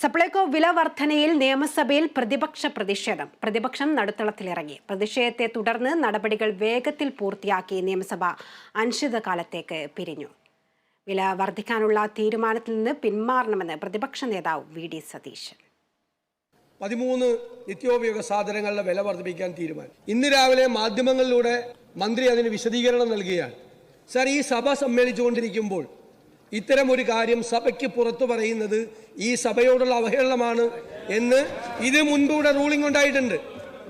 സപ്ലൈകോ വില വർധനയിൽ നിയമസഭയിൽ പ്രതിപക്ഷ പ്രതിഷേധം. പ്രതിപക്ഷം നടുത്തളത്തിലിറങ്ങി. പ്രതിഷേധത്തെ തുടർന്ന് നടപടികൾ വേഗത്തിൽ പൂർത്തിയാക്കി നിയമസഭ അനിശ്ചിതകാലത്തേക്ക് പിരിഞ്ഞു. വില വർദ്ധിക്കാനുള്ള തീരുമാനത്തിൽ നിന്ന് പിന്മാറണമെന്ന് പ്രതിപക്ഷ നേതാവ് വി. ഡി. സതീശൻ. പതിമൂന്ന് നിത്യോപയോഗ സാധനങ്ങളുടെ വില വർദ്ധിപ്പിക്കാൻ തീരുമാനം. ഇന്ന് രാവിലെ മാധ്യമങ്ങളിലൂടെ മന്ത്രി അതിന് വിശദീകരണം നൽകുകയാണ് സാർ ഈ സഭ സമ്മേളിച്ചുകൊണ്ടിരിക്കുമ്പോൾ ഇത്തരം ഒരു കാര്യം സഭയ്ക്ക് പുറത്തു പറയുന്നത് ഈ സഭയോടുള്ള അവഹേളനമാണ് എന്ന് ഇത് മുൻപൂടെ റൂളിംഗ് ഉണ്ടായിട്ടുണ്ട്.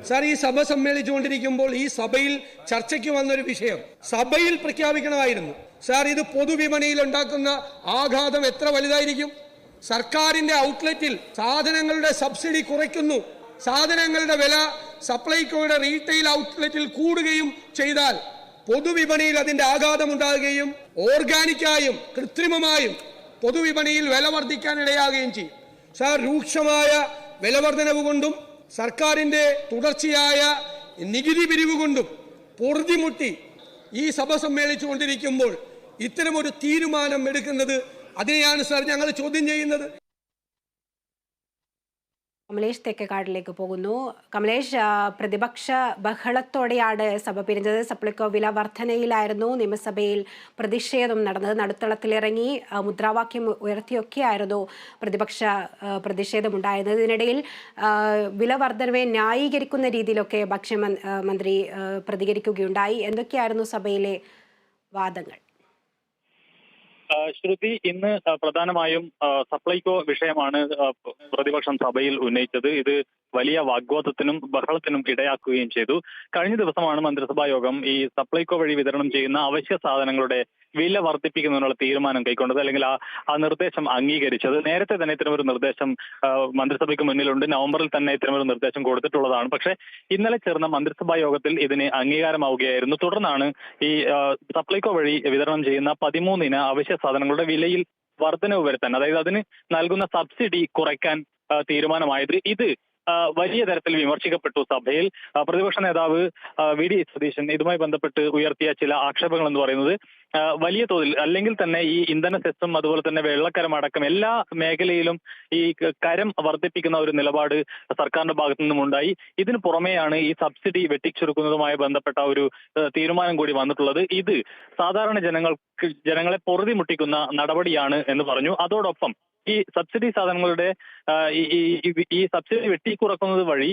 സാർ ഈ സഭ സമ്മേളിച്ചുകൊണ്ടിരിക്കുമ്പോൾ ഈ സഭയിൽ ചർച്ചയ്ക്ക് വന്നൊരു വിഷയം. സഭയിൽ പ്രഖ്യാപിക്കണമായിരുന്നു. സാർ ഇത് പൊതുവിപണിയിൽ ഉണ്ടാക്കുന്ന ആഘാതം എത്ര വലുതായിരിക്കും? സർക്കാരിന്റെ ഔട്ട്ലെറ്റിൽ സാധനങ്ങളുടെ സബ്സിഡി കുറയ്ക്കുന്നു. സാധനങ്ങളുടെ വില സപ്ലൈകോയുടെ റീറ്റെയിൽ ഔട്ട്ലെറ്റിൽ കൂടുകയും ചെയ്താൽ പൊതുവിപണിയിൽ അതിന്റെ ആഘാതം ഉണ്ടാകുകയും ഓർഗാനിക്കായും കൃത്രിമമായും പൊതുവിപണിയിൽ വില വർദ്ധിക്കാൻ ഇടയാകുകയും ചെയ്യും. സാർ രൂക്ഷമായ വില വർധനവ് കൊണ്ടും സർക്കാരിന്റെ തുടർച്ചയായ നികുതി പിരിവ് കൊണ്ടും പൊറുതിമുട്ടി ഈ സഭ സമ്മേളിച്ചു കൊണ്ടിരിക്കുമ്പോൾ ഇത്തരമൊരു തീരുമാനം എടുക്കുന്നത് അതിനെയാണ് സാർ ഞങ്ങൾ ചോദ്യം ചെയ്യുന്നത്. കമലേഷ് തെക്കേക്കാടിലേക്ക് പോകുന്നു. കമലേഷ് പ്രതിപക്ഷ ബഹളത്തോടെയാണ് സഭ പിരിഞ്ഞത്. സപ്ലിക്കോ വില വർധനയിലായിരുന്നു നിയമസഭയിൽ പ്രതിഷേധം നടന്നത്. നടുത്തളത്തിലിറങ്ങി മുദ്രാവാക്യം ഉയർത്തിയൊക്കെയായിരുന്നു പ്രതിപക്ഷ ആ, പ്രതിഷേധമുണ്ടായിരുന്നത്. ഇതിനിടയിൽ വില വർധനവെ ന്യായീകരിക്കുന്ന രീതിയിലൊക്കെ ഭക്ഷ്യമന്ത്രി പ്രതികരിക്കുകയുണ്ടായി. എന്തൊക്കെയായിരുന്നു സഭയിലെ വാദങ്ങൾ? ശ്രുതി ഇന്ന് പ്രധാനമായും സപ്ലൈകോ വിഷയമാണ് പ്രതിപക്ഷം സഭയിൽ ഉന്നയിച്ചത്. ഇത് വലിയ വാഗ്വാദത്തിനും ബഹളത്തിനും ഇടയാക്കുകയും ചെയ്തു. കഴിഞ്ഞ ദിവസമാണ് മന്ത്രിസഭാ യോഗം ഈ സപ്ലൈകോ വഴി വിതരണം ചെയ്യുന്ന അവശ്യ സാധനങ്ങളുടെ വില വർദ്ധിപ്പിക്കുന്നതിനുള്ള തീരുമാനം കൈക്കൊണ്ടത് അല്ലെങ്കിൽ ആ ആ നിർദ്ദേശം അംഗീകരിച്ചത്. നേരത്തെ തന്നെ ഇത്തരമൊരു നിർദ്ദേശം മന്ത്രിസഭയ്ക്ക് മുന്നിലുണ്ട്. നവംബറിൽ തന്നെ ഇത്തരമൊരു നിർദ്ദേശം കൊടുത്തിട്ടുള്ളതാണ്. പക്ഷേ ഇന്നലെ ചേർന്ന മന്ത്രിസഭാ യോഗത്തിൽ ഇതിന് അംഗീകാരമാവുകയായിരുന്നു. തുടർന്നാണ് ഈ സപ്ലൈകോ വഴി വിതരണം ചെയ്യുന്ന പതിമൂന്നിന അവശ്യ സാധനങ്ങളുടെ വിലയിൽ വർധനവ് വരുത്താൻ അതായത് അതിന് നൽകുന്ന സബ്സിഡി കുറയ്ക്കാൻ തീരുമാനമായത്. ഇത് വലിയ തരത്തിൽ വിമർശിക്കപ്പെട്ടു സഭയിൽ. പ്രതിപക്ഷ നേതാവ് വി ഡി സതീശൻ ഇതുമായി ബന്ധപ്പെട്ട് ഉയർത്തിയ ചില ആക്ഷേപങ്ങൾ എന്ന് പറയുന്നത് വലിയ തോതിൽ അല്ലെങ്കിൽ തന്നെ ഈ ഇന്ധന സെസ്സും അതുപോലെ തന്നെ വെള്ളക്കരം അടക്കം എല്ലാ മേഖലയിലും ഈ കരം വർദ്ധിപ്പിക്കുന്ന ഒരു നിലപാട് സർക്കാരിന്റെ ഭാഗത്തു നിന്നും ഉണ്ടായി. ഇതിന് പുറമെയാണ് ഈ സബ്സിഡി വെട്ടിച്ചുരുക്കുന്നതുമായി ബന്ധപ്പെട്ട ഒരു തീരുമാനം കൂടി വന്നിട്ടുള്ളത്. ഇത് സാധാരണ ജനങ്ങൾക്ക് ജനങ്ങളെ പൊറുതിമുട്ടിക്കുന്ന നടപടിയാണ് എന്ന് പറഞ്ഞു. അതോടൊപ്പം ഈ സബ്സിഡി സാധനങ്ങളുടെ ഈ സബ്സിഡി വെട്ടിക്കുറക്കുന്നത് വഴി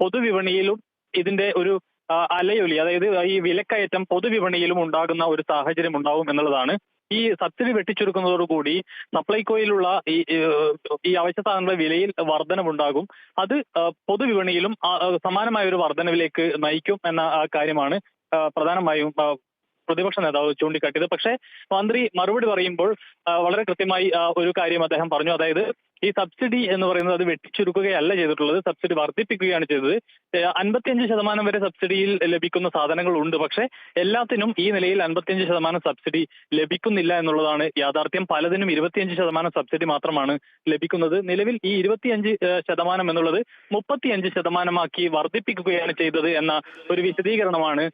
പൊതുവിപണിയിലും ഇതിന്റെ ഒരു അലയൊലി അതായത് ഈ വിലക്കയറ്റം പൊതുവിപണിയിലും ഉണ്ടാകുന്ന ഒരു സാഹചര്യം ഉണ്ടാവും എന്നുള്ളതാണ്. ഈ സബ്സിഡി വെട്ടിച്ചുരുക്കുന്നതോടുകൂടി സപ്ലൈകോയിലുള്ള ഈ ഈ അവശ്യ സാധനങ്ങളുടെ വിലയിൽ വർധനവുണ്ടാകും. അത് പൊതുവിപണിയിലും സമാനമായ ഒരു വർധനവിലേക്ക് നയിക്കും എന്ന കാര്യമാണ് പ്രധാനമായും പ്രതിപക്ഷ നേതാവ് ചൂണ്ടിക്കാട്ടിയത്. പക്ഷേ മന്ത്രി മറുപടി പറയുമ്പോൾ വളരെ കൃത്യമായി ഒരു കാര്യം അദ്ദേഹം പറഞ്ഞു. അതായത് ഈ സബ്സിഡി എന്ന് പറയുന്നത് അത് വെട്ടിച്ചുരുക്കുകയല്ല ചെയ്തിട്ടുള്ളത്. സബ്സിഡി വർദ്ധിപ്പിക്കുകയാണ് ചെയ്തത്. അൻപത്തിയഞ്ച് ശതമാനം വരെ സബ്സിഡിയിൽ ലഭിക്കുന്ന സാധനങ്ങൾ ഉണ്ട് പക്ഷേ എല്ലാത്തിനും ഈ നിലയിൽ അൻപത്തിയഞ്ച് ശതമാനം സബ്സിഡി ലഭിക്കുന്നില്ല എന്നുള്ളതാണ് യാഥാർത്ഥ്യം. പലതിനും ഇരുപത്തിയഞ്ച് ശതമാനം സബ്സിഡി മാത്രമാണ് ലഭിക്കുന്നത്. നിലവിൽ ഈ ഇരുപത്തിയഞ്ച് ശതമാനം എന്നുള്ളത് മുപ്പത്തിയഞ്ച് ശതമാനമാക്കി വർദ്ധിപ്പിക്കുകയാണ് ചെയ്തത് എന്ന ഒരു വിശദീകരണമാണ്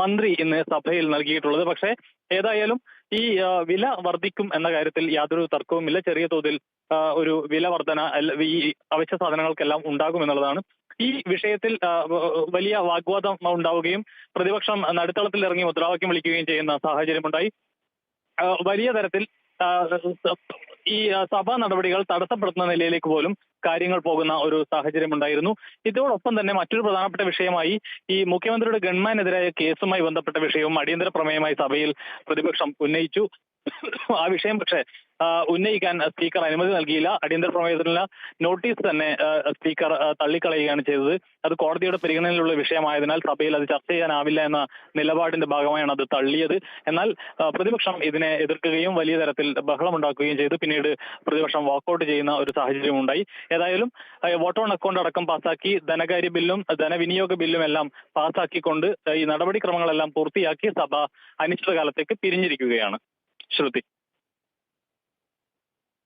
മന്ത്രി ഇന്ന് സഭയിൽ നൽകിയിട്ടുള്ളത്. പക്ഷേ ഏതായാലും ഈ വില വർദ്ധിക്കും എന്ന കാര്യത്തിൽ യാതൊരു തർക്കവുമില്ല ചെറിയ തോതിൽ ഒരു വില വർധന ഈ അവശ്യ സാധനങ്ങൾക്കെല്ലാം ഉണ്ടാകും എന്നുള്ളതാണ്. ഈ വിഷയത്തിൽ വലിയ വാഗ്വാദം ഉണ്ടാവുകയും പ്രതിപക്ഷം നടുത്തളത്തിൽ ഇറങ്ങി മുദ്രാവാക്യം വിളിക്കുകയും ചെയ്യുന്ന സാഹചര്യമുണ്ടായി. വലിയ തരത്തിൽ ഈ സഭാ നടപടികൾ തടസ്സപ്പെടുത്തുന്ന നിലയിലേക്ക് പോലും കാര്യങ്ങൾ പോകുന്ന ഒരു സാഹചര്യം ഉണ്ടായിരുന്നു. ഇതോടൊപ്പം തന്നെ മറ്റൊരു പ്രധാനപ്പെട്ട വിഷയമായി ഈ മുഖ്യമന്ത്രിയുടെ ഗൺമാനെതിരായ കേസുമായി ബന്ധപ്പെട്ട വിഷയവും അടിയന്തര പ്രമേയമായി സഭയിൽ പ്രതിപക്ഷം ഉന്നയിച്ചു. ആ വിഷയം പക്ഷേ ഉന്നയിക്കാൻ സ്പീക്കർ അനുമതി നൽകിയില്ല. അടിയന്തര പ്രമേയത്തിനുള്ള നോട്ടീസ് തന്നെ സ്പീക്കർ തള്ളിക്കളയുകയാണ് ചെയ്തത്. അത് കോടതിയുടെ പരിഗണനയിലുള്ള വിഷയമായതിനാൽ സഭയിൽ അത് ചർച്ച ചെയ്യാനാവില്ല എന്ന നിലപാടിന്റെ ഭാഗമായാണ് അത് തള്ളിയത്. എന്നാൽ പ്രതിപക്ഷം ഇതിനെ എതിർക്കുകയും വലിയ തരത്തിൽ ബഹളമുണ്ടാക്കുകയും ചെയ്തു. പിന്നീട് പ്രതിപക്ഷം വാക്കൌട്ട് ചെയ്യുന്ന ഒരു സാഹചര്യം ഉണ്ടായി. ഏതായാലും വോട്ട് ഓൺ അക്കൗണ്ട് അടക്കം പാസാക്കി ധനകാര്യ ബില്ലും ധനവിനിയോഗ ബില്ലും എല്ലാം പാസാക്കിക്കൊണ്ട് ഈ നടപടിക്രമങ്ങളെല്ലാം പൂർത്തിയാക്കി സഭ അനിശ്ചിതകാലത്തേക്ക് പിരിഞ്ഞിരിക്കുകയാണ്. ശ്രുതി.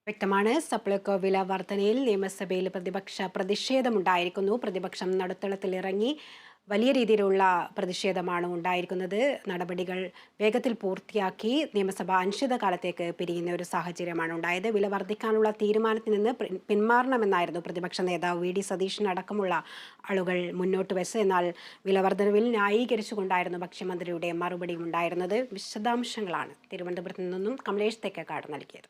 വ്യക്തമാണ്. സപ്ലൈകോ വില വർധനയിൽ നിയമസഭയിൽ പ്രതിപക്ഷ പ്രതിഷേധമുണ്ടായിരിക്കുന്നു. പ്രതിപക്ഷം നടുത്തളത്തിലിറങ്ങി വലിയ രീതിയിലുള്ള പ്രതിഷേധമാണ് ഉണ്ടായിരിക്കുന്നത്. നടപടികൾ വേഗത്തിൽ പൂർത്തിയാക്കി നിയമസഭ അനിശ്ചിതകാലത്തേക്ക് പിരിയുന്ന ഒരു സാഹചര്യമാണ് ഉണ്ടായത്. വില വർദ്ധിക്കാനുള്ള തീരുമാനത്തിൽ നിന്ന് പിന്മാറണമെന്നായിരുന്നു പ്രതിപക്ഷ നേതാവ് വി. ഡി. സതീഷിനടക്കമുള്ള ആളുകൾ മുന്നോട്ട് വെച്ച്. എന്നാൽ വില വർധനവിൽ ന്യായീകരിച്ചുകൊണ്ടായിരുന്നു ഭക്ഷ്യമന്ത്രിയുടെ മറുപടി ഉണ്ടായിരുന്നത് വിശദാംശങ്ങളാണ് തിരുവനന്തപുരത്ത് നിന്നും കമലേഷ് തെക്കേക്കാട് നൽകിയത്.